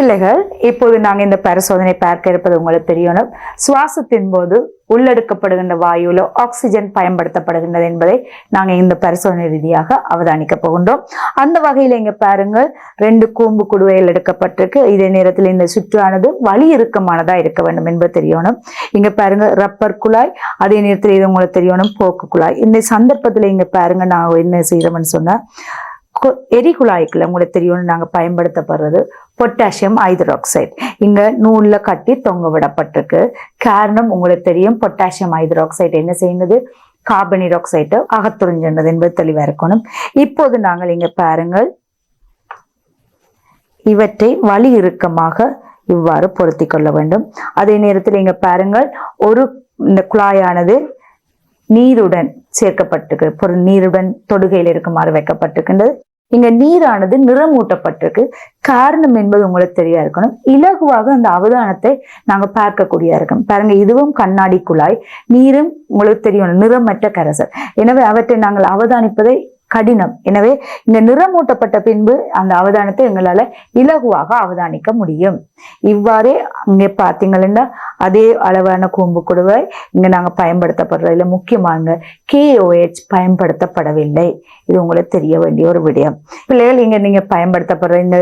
பிள்ளைகள் இப்போது நாங்கள் இந்த பரிசோதனை பார்க்க இருப்பது உங்களுக்கு தெரியணும். சுவாசத்தின் போது உள்ளெடுக்கப்படுகின்ற வாயுவில் ஆக்சிஜன் பயன்படுத்தப்படுகின்றது என்பதை நாங்கள் இந்த பரிசோதனை ரீதியாக அவதானிக்க போகின்றோம். அந்த வகையில் இங்க பாருங்கள் ரெண்டு கூம்பு குடுவையில் எடுக்கப்பட்டிருக்கு. இதே நேரத்தில் இந்த சுற்றானது வலி இறுக்கமானதா இருக்க வேண்டும் என்பது தெரியணும். இங்க பாருங்க ரப்பர் குழாய் அதே நேரத்தில் இது உங்களுக்கு தெரியணும் போக்கு குழாய். இந்த சந்தர்ப்பத்தில் இங்க பாருங்க நாங்கள் என்ன செய்கிறோம்னு சொன்னால் எரிகுழாய்க்குள்ள உங்களுக்கு தெரியும் நாங்க பயன்படுத்தப்படுறது பொட்டாசியம் ஹைட்ராக்சைடு இங்க நூலில் கட்டி தொங்க விடப்பட்டிருக்கு. காரணம் உங்களுக்கு தெரியும் பொட்டாசியம் ஹைட்ராக்சைடு என்ன செய்யுது? கார்பன் ஆக்சைடு அகத்துறிஞ்சின்றது என்பது தெளிவாக இருக்கணும். இப்போது நாங்கள் இங்கே பாருங்கள். இவற்றை வலி இறுக்கமாக இவ்வாறு பொருத்தி கொள்ள வேண்டும். அதே நேரத்தில் இங்கே பாருங்கள் ஒரு இந்த குழாயானது நீருடன் சேர்க்கப்பட்டிருக்கு. பொருள் நீருடன் தொடுகையில் இருக்குமாறு வைக்கப்பட்டிருக்கின்றது. இங்க நீரானது நிறமூட்டப்பட்டிருக்கு. காரணம் என்பது உங்களுக்கு தெரியா இருக்கணும். இலகுவாக அந்த அவதானத்தை நாங்க பார்க்கக்கூடிய இருக்கணும். பாருங்க இதுவும் கண்ணாடி குழாய். நீரும் உங்களுக்கு தெரியும் நிறமற்ற கரசல். எனவே அவற்றை நாங்கள் அவதானிப்பதை கடினம். எனவே இந்த நிறமூட்டப்பட்ட பின்பு அந்த அவதானத்தை எங்களால இலகுவாக அவதானிக்க முடியும். இவ்வாறே இங்கே பார்த்தீங்கன்னா அதே அளவான கூம்பு குடுவை நாங்கள் நாங்க பயன்படுத்தப்படுறதுல முக்கியமாக கேஓஹெச் பயன்படுத்தப்படவில்லை. இது உங்களுக்கு தெரிய வேண்டிய ஒரு விடயம். பிள்ளைகள் இங்கே நீங்கள் பயன்படுத்தப்படுற இந்த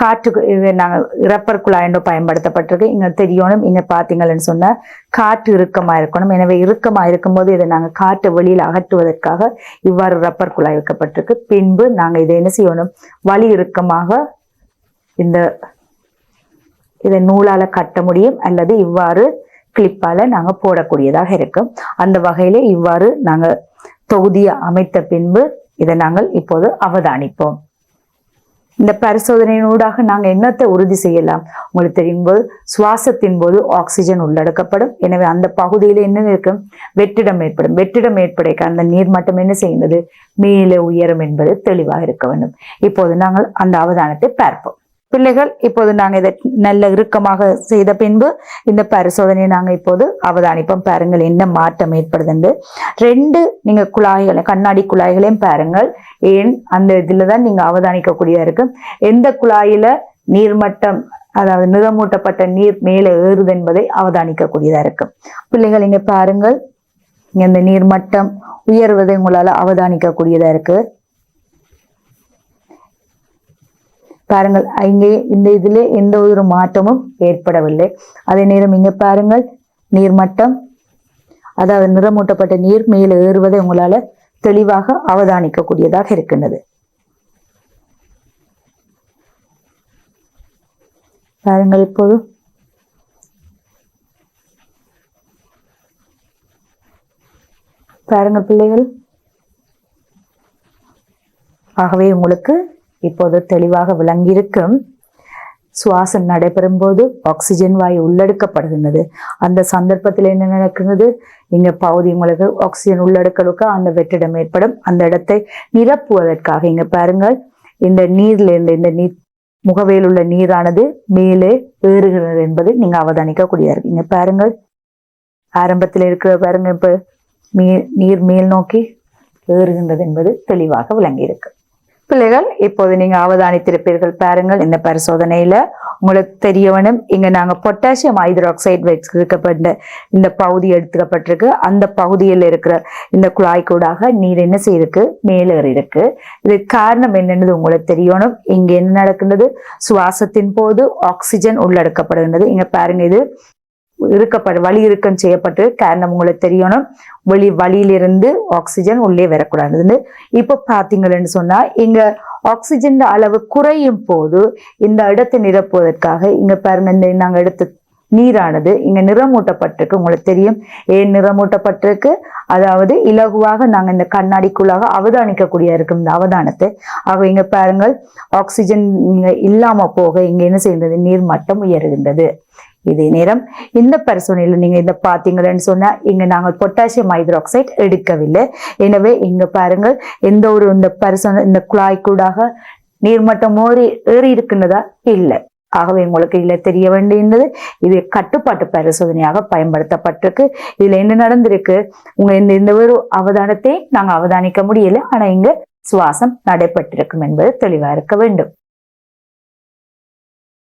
காற்று இது நாங்கள் இறப்பர் குழாயண்டோ பயன்படுத்தப்பட்டிருக்கு. இங்கே தெரியணும் இங்கே பார்த்தீங்கன்னு சொன்னால் காற்று இறுக்கமாக இருக்கணும். எனவே இறுக்கமாக இருக்கும்போது இதை நாங்கள் காற்று வெளியில் அகற்றுவதற்காக இவ்வாறு ரப்பர் குழாய் வைக்கப்பட்டிருக்கு பின்பு நாங்கள் இதை என்ன செய்யணும்? வலி இறுக்கமாக இந்த இதை நூலால கட்ட முடியும் அல்லது இவ்வாறு கிளிப்பால நாங்க போடக்கூடியதாக இருக்கும். அந்த வகையில இவ்வாறு நாங்க தொகுதியை அமைத்த பின்பு இதை நாங்கள் இப்போது அவதானிப்போம். இந்த பரிசோதனையினூடாக நாங்கள் என்னத்தை உறுதி செய்யலாம்? உங்களுக்கு தெரியும் போது சுவாசத்தின் போது ஆக்சிஜன் உள்ளடக்கப்படும். எனவே அந்த பகுதியில் என்ன இருக்கும்? வெற்றிடம் ஏற்படும். வெற்றிடம் ஏற்படைக்க அந்த நீர் மட்டம் என்ன செய்கிறது மேலே உயரும் என்பது தெளிவாக இருக்க வேண்டும். இப்போது நாங்கள் அந்த அவதானத்தை பார்ப்போம். பிள்ளைகள் இப்போது நாங்க இதை நல்ல இறுக்கமாக செய்த பின்பு இந்த பரிசோதனையை நாங்க இப்போது அவதானிப்போம். பாருங்கள் என்ன மாற்றம் ஏற்படுதுண்டு. ரெண்டு நீங்க குழாய்களை கண்ணாடி குழாய்களையும் பாருங்கள். ஏன்? அந்த இதில் தான் நீங்க அவதானிக்கக்கூடியதா இருக்கும் எந்த குழாயில நீர்மட்டம் அதாவது நிறமூட்டப்பட்ட நீர் மேலே ஏறுது என்பதை அவதானிக்கக்கூடியதா இருக்கும் பிள்ளைகள் இங்க பாருங்கள். இந்த நீர்மட்டம் உயர்வதை உங்களால அவதானிக்கக்கூடியதா இருக்கு. பாருங்கள் இங்கே இந்த இதில் எந்த ஒரு மாற்றமும் ஏற்படவில்லை. அதே நேரம் இங்கே பாருங்கள் நீர்மட்டம் அதாவது நிறமூட்டப்பட்ட நீர் மேலே ஏறுவதை உங்களால் தெளிவாக அவதானிக்கக்கூடியதாக இருக்கின்றது. பாருங்கள் இப்போது. பாருங்கள் பிள்ளைகள். ஆகவே உங்களுக்கு இப்போது தெளிவாக விளங்கியிருக்கும். சுவாசம் நடைபெறும் போது ஆக்சிஜன் வாயு உள்ளெடுக்கப்படுகின்றது. அந்த சந்தர்ப்பத்தில் என்ன நடக்கிறது இங்க பகுதி உங்களுக்கு ஆக்சிஜன் உள்ளெடுக்கலுக்கு அந்த வெற்றிடம் ஏற்படும். அந்த இடத்தை நிரப்புவதற்காக இங்க பாருங்கள். இந்த நீர்ல இருந்து இந்த நீர் முகவையில் உள்ள நீரானது மேலே ஏறுகிறது என்பதை நீங்க அவதானிக்க இருக்கு. இங்க பாருங்கள். ஆரம்பத்தில் இருக்கிற பாருங்க இப்ப நீர் நீர் மேல் நோக்கி ஏறுகின்றது என்பது தெளிவாக விளங்கியிருக்கு. பிள்ளைகள் இப்போது நீங்க அவதானித்திருப்பீர்கள் பாருங்கள் இந்த பரிசோதனையில உங்களுக்கு தெரியவனும் இங்க நாங்க பொட்டாசியம் ஹைட்ராக்சைடு வச்சிருக்கப்பட்ட இந்த பகுதி எடுத்துக்கப்பட்டிருக்கு. அந்த பகுதியில் இருக்கிற இந்த குழாய்க்கூடாக நீர் என்ன செய்யிருக்கு மேலேறி இருக்கு இது காரணம் என்னன்னு உங்களுக்கு தெரியணும். இங்க என்ன நடக்கின்றது? சுவாசத்தின் போது ஆக்சிஜன் உள்ளடக்கப்படுகின்றது. இங்க பாருங்க இது இருக்கப்படு வழி இறுக்கம் செய்யப்பட்டு காரணம் உங்களுக்கு தெரியணும். வெளி வழியிலிருந்து ஆக்சிஜன் உள்ளே வரக்கூடாதுன்னு இப்போ பார்த்தீங்கன்னு சொன்னால் இங்க ஆக்சிஜன் அளவு குறையும் போது இந்த இடத்தை நிரப்புவதற்காக இங்க பாருங்க இந்த நாங்கள் எடுத்து நீரானது இங்க நிறமூட்டப்பட்டிருக்கு. உங்களுக்கு தெரியும் ஏன் நிறமூட்டப்பட்டிருக்கு? அதாவது இலகுவாக நாங்கள் இந்த கண்ணாடிக்குள்ளாக அவதானிக்கக்கூடிய இருக்கும் இந்த அவதானத்தை. ஆக இங்க பாருங்கள் ஆக்சிஜன் இல்லாமல் போக இங்கே என்ன செய்கின்றது? நீர் மட்டம் உயருகின்றது. இதே நேரம் இந்த பரிசோதனையில நீங்க இந்த பாத்தீங்கன்னு சொன்னா இங்க நாங்கள் பொட்டாசியம் ஹைட்ராக்சைட் எடுக்கவில்லை. எனவே இங்க பாருங்கள் எந்த ஒரு இந்த பரிசோதனை இந்த குழாய்க்கூடாக நீர்மட்டம் மோறி ஏறி இருக்கின்றதா? இல்லை. ஆகவே உங்களுக்கு இதுல தெரிய வேண்டியது இது கட்டுப்பாட்டு பரிசோதனையாக பயன்படுத்தப்பட்டிருக்கு. இதுல என்ன நடந்திருக்கு? உங்க இந்த இந்த ஒரு அவதானத்தை நாங்க அவதானிக்க முடியல ஆனா இங்க சுவாசம் நடைபெற்றிருக்கும் என்பது தெளிவா இருக்க வேண்டும்.